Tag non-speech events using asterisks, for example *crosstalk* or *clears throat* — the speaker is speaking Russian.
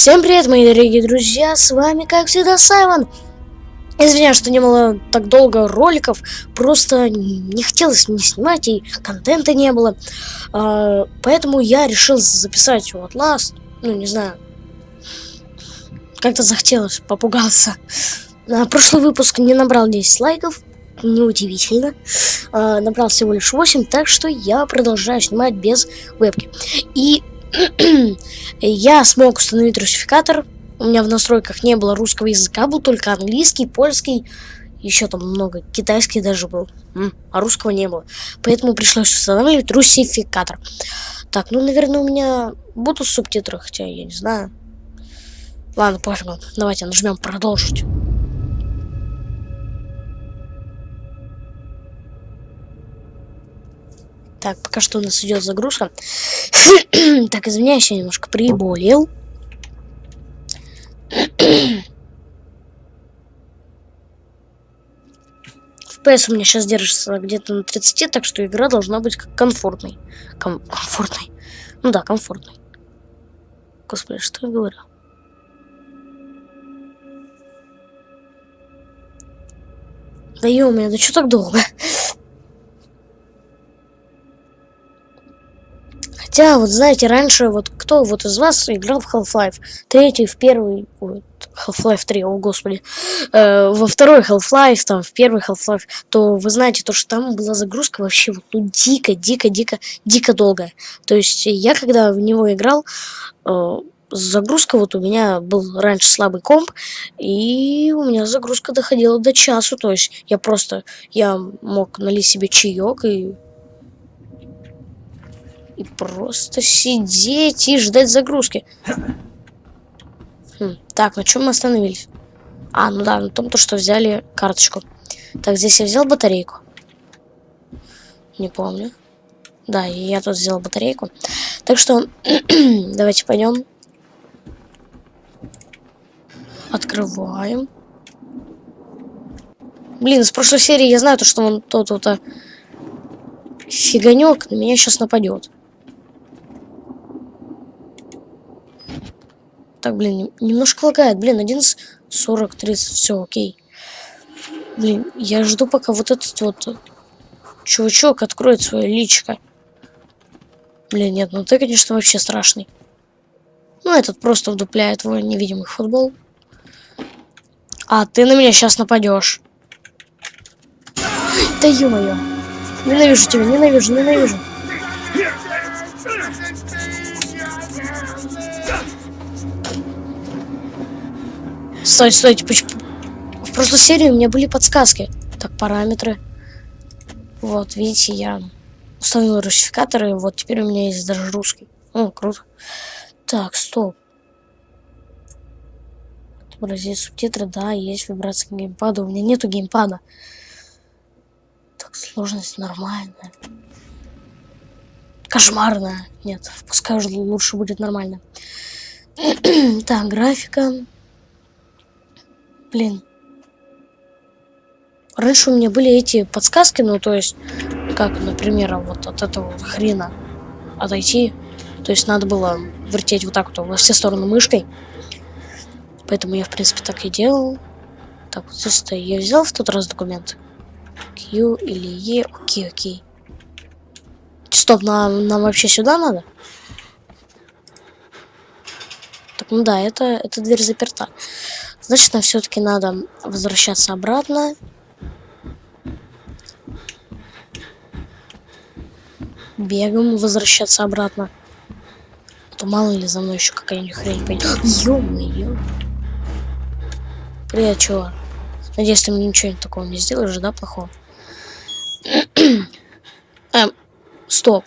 Всем привет, мои дорогие друзья, с вами, как всегда, Саймон. Извиняюсь, что не было так долго роликов, просто не хотелось мне снимать, и контента не было. А, поэтому я решил записать вот Last, ну, не знаю, как-то захотелось, попугался. А, прошлый выпуск не набрал 10 лайков, неудивительно. А, набрал всего лишь 8, так что я продолжаю снимать без вебки. И *clears throat* я смог установить русификатор. У меня в настройках не было русского языка, был только английский, польский, еще там много, китайский даже был, а русского не было. Поэтому пришлось устанавливать русификатор. Так, ну, наверное, у меня будут субтитры, хотя я не знаю. Ладно, пофигу. Давайте нажмем продолжить. Так, пока что у нас идет загрузка. *clears throat* так, извиняюсь, я немножко приболел. *clears throat* FPS у меня сейчас держится где-то на 30, так что игра должна быть комфортной. Ком комфортной. Ну да, комфортной. Господи, что я говорю? Да ё-моё, да что так долго? Хотя, вот знаете, раньше вот кто вот из вас играл в Half-Life? Третий, в первый, Half-Life 3, о господи, э, во второй Half-Life, там, в первый Half-Life, то вы знаете, то, что там была загрузка вообще вот, ну, дико, дико, дико, дико долгая. То есть я, когда в него играл, э, загрузка вот у меня был раньше слабый комп, и у меня загрузка доходила до часу, то есть я просто, я мог налить себе чаек и и просто сидеть и ждать загрузки. Хм, так, на чем мы остановились? А, ну да, на том, то, что взяли карточку. Так, здесь я взял батарейку. Не помню. Да, я тут взял батарейку. Так что, *clears throat* давайте пойдем. Открываем. Блин, с прошлой серии я знаю, то, что он тот вот а, фиганек на меня сейчас нападет. Так, блин, немножко лагает. Блин, 11, 30, все, окей. Блин, я жду, пока вот этот вот чувачок откроет свое личико. Блин, нет, ну ты, конечно, вообще страшный. Ну, этот просто вдупляет твой невидимый футбол. А ты на меня сейчас нападешь. Да ё-моё. Ненавижу тебя, ненавижу, ненавижу. Стойте, стойте, почему? В прошлой серии у меня были подсказки. Так, параметры. Вот, видите, я установил русификаторы, вот теперь у меня есть даже русский. О, круто. Так, стоп. Отобразить субтитры, да, есть вибрация геймпада. У меня нету геймпада. Так, сложность нормальная. Кошмарная. Нет, пускай уже лучше будет нормально. *clears throat* так, графика. Блин. Раньше у меня были эти подсказки, ну, то есть, как, например, вот от этого хрена отойти. То есть надо было вертеть вот так вот во все стороны мышкой. Поэтому я, в принципе, так и делал. Так, вот здесь я взял в тот раз документ. Q или E. Окей, окей. Стоп, нам, нам вообще сюда надо? Так, ну да, это, эта дверь заперта. Значит, нам все-таки надо возвращаться обратно. Бегом возвращаться обратно. А то мало ли за мной еще какая-нибудь хрень пойдет. Ё-моё. Привет, чувак. Надеюсь, ты мне ничего такого не сделаешь, да, плохого? *clears throat* эм, стоп.